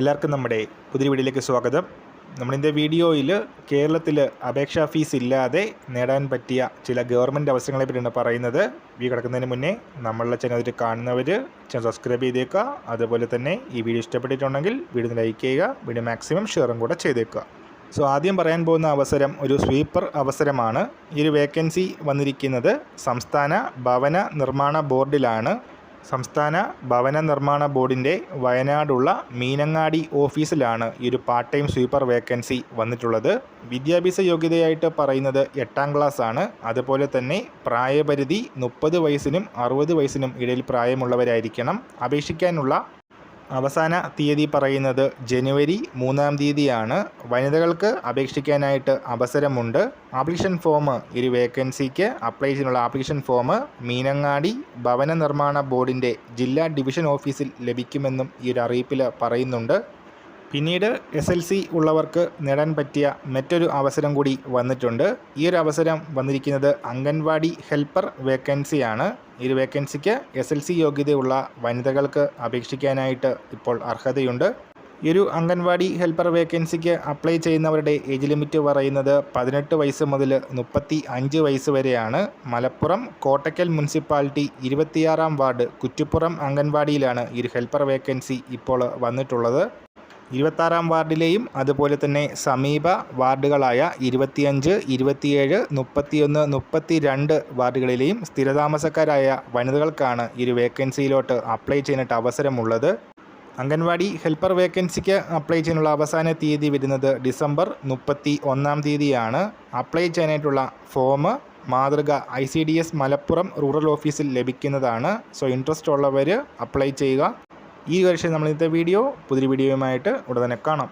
എല്ലാവർക്കും നമ്മുടെ പുതിയ വീഡിയോയിലേക്ക് സ്വാഗതം. നമ്മളിന്റെ വീഡിയോയിൽ കേരളത്തിൽ അപേക്ഷാ ഫീസ് ഇല്ലാതെ നേടാൻ പറ്റിയ ചില ഗവൺമെന്റ് അവസരങ്ങളെ പറ്റിയാണ് പറയുന്നത്. വീ കിടക്കുന്നതിന് മുന്നേ നമ്മളുടെ ചാനൽ കാണുന്നവർ ചാനൽ സബ്സ്ക്രൈബ് ചെയ്തേക്കുക. അതുപോലെ തന്നെ ഈ വീഡിയോ ഇഷ്ടപ്പെട്ടിട്ടുണ്ടെങ്കിൽ വീഡിയോ ലൈക്ക് ചെയ്യുക. വീഡിയോ മാക്സിമം ഷെയറും കൂടെ ചെയ്തേക്കുക. സോ ആദ്യം പറയാൻ പോകുന്ന അവസരം ഒരു സ്വീപ്പർ അവസരമാണ്. ഈ ഒരു വേക്കൻസി വന്നിരിക്കുന്നത് സംസ്ഥാന ഭവന നിർമ്മാണ ബോർഡിലാണ് സംസ്ഥാന ഭവന നിർമ്മാണ ബോർഡിന്റെ വയനാടുള്ള മീനങ്ങാടി ഓഫീസിലാണ് ഈ ഒരു പാർട്ട് ടൈം സ്വീപ്പർ വേക്കൻസി വന്നിട്ടുള്ളത്. വിദ്യാഭ്യാസ യോഗ്യതയായിട്ട് പറയുന്നത് എട്ടാം ക്ലാസ് ആണ് അതുപോലെ തന്നെ പ്രായപരിധി മുപ്പത് വയസ്സിനും അറുപത് വയസ്സിനും ഇടയിൽ പ്രായമുള്ളവരായിരിക്കണം. അപേക്ഷിക്കാനുള്ള അവസാന തീയതി പറയുന്നത് ജനുവരി മൂന്നാം തീയതിയാണ്. വനിതകൾക്ക് അപേക്ഷിക്കാനായിട്ട് അവസരമുണ്ട്. ആപ്ലിക്കേഷൻ ഫോം ഒരു വേക്കൻസിക്ക് അപ്ലൈ ചെയ്യാനുള്ള ആപ്ലിക്കേഷൻ ഫോം മീനങ്ങാടി ഭവന നിർമ്മാണ ബോർഡിന്റെ ജില്ലാ ഡിവിഷൻ ഓഫീസിൽ ലഭിക്കുമെന്നും ഈ ഒരു അറിയിപ്പിൽ പറയുന്നുണ്ട്. പിന്നീട് എസ് എൽ സി ഉള്ളവർക്ക് നേടാൻ പറ്റിയ മറ്റൊരു അവസരം കൂടി വന്നിട്ടുണ്ട്. ഈ ഒരു അവസരം വന്നിരിക്കുന്നത് അംഗൻവാടി ഹെൽപ്പർ വേക്കൻസിയാണ്. ഈ ഒരു വേക്കൻസിക്ക് എസ് എൽ സി യോഗ്യതയുള്ള വനിതകൾക്ക് അപേക്ഷിക്കാനായിട്ട് ഇപ്പോൾ അർഹതയുണ്ട്. ഈ ഒരു അംഗൻവാടി ഹെൽപ്പർ വേക്കൻസിക്ക് അപ്ലൈ ചെയ്യുന്നവരുടെ ഏജ് ലിമിറ്റ് പറയുന്നത് പതിനെട്ട് വയസ്സ് മുതൽ മുപ്പത്തി അഞ്ച് വയസ്സ് വരെയാണ്. മലപ്പുറം കോട്ടക്കൽ മുനിസിപ്പാലിറ്റി ഇരുപത്തിയാറാം വാർഡ് കുറ്റിപ്പുറം അംഗൻവാടിയിലാണ് ഈ ഒരു ഹെൽപ്പർ വേക്കൻസി ഇപ്പോൾ വന്നിട്ടുള്ളത്. ഇരുപത്താറാം വാർഡിലെയും അതുപോലെ തന്നെ സമീപ വാർഡുകളായ ഇരുപത്തിയഞ്ച് ഇരുപത്തിയേഴ് മുപ്പത്തിയൊന്ന് മുപ്പത്തി രണ്ട് വാർഡുകളിലെയും സ്ഥിരതാമസക്കാരായ വനിതകൾക്കാണ് ഒരു വേക്കൻസിയിലോട്ട് അപ്ലൈ ചെയ്യാനായിട്ട് അവസരമുള്ളത്. അംഗൻവാടി ഹെൽപ്പർ വേക്കൻസിക്ക് അപ്ലൈ ചെയ്യാനുള്ള അവസാന തീയതി വരുന്നത് ഡിസംബർ മുപ്പത്തി ഒന്നാം തീയതിയാണ്. അപ്ലൈ ചെയ്യാനായിട്ടുള്ള ഫോം മാതൃക I C D S Malappuram rural ഓഫീസിൽ ലഭിക്കുന്നതാണ്. സോ ഇൻട്രസ്റ്റ് ഉള്ളവർ അപ്ലൈ ചെയ്യുക. ഈ വർഷം നമ്മൾ ഇന്നത്തെ വീഡിയോ പുതിയ വീഡിയോയുമായിട്ട് ഉടനെ കാണാം.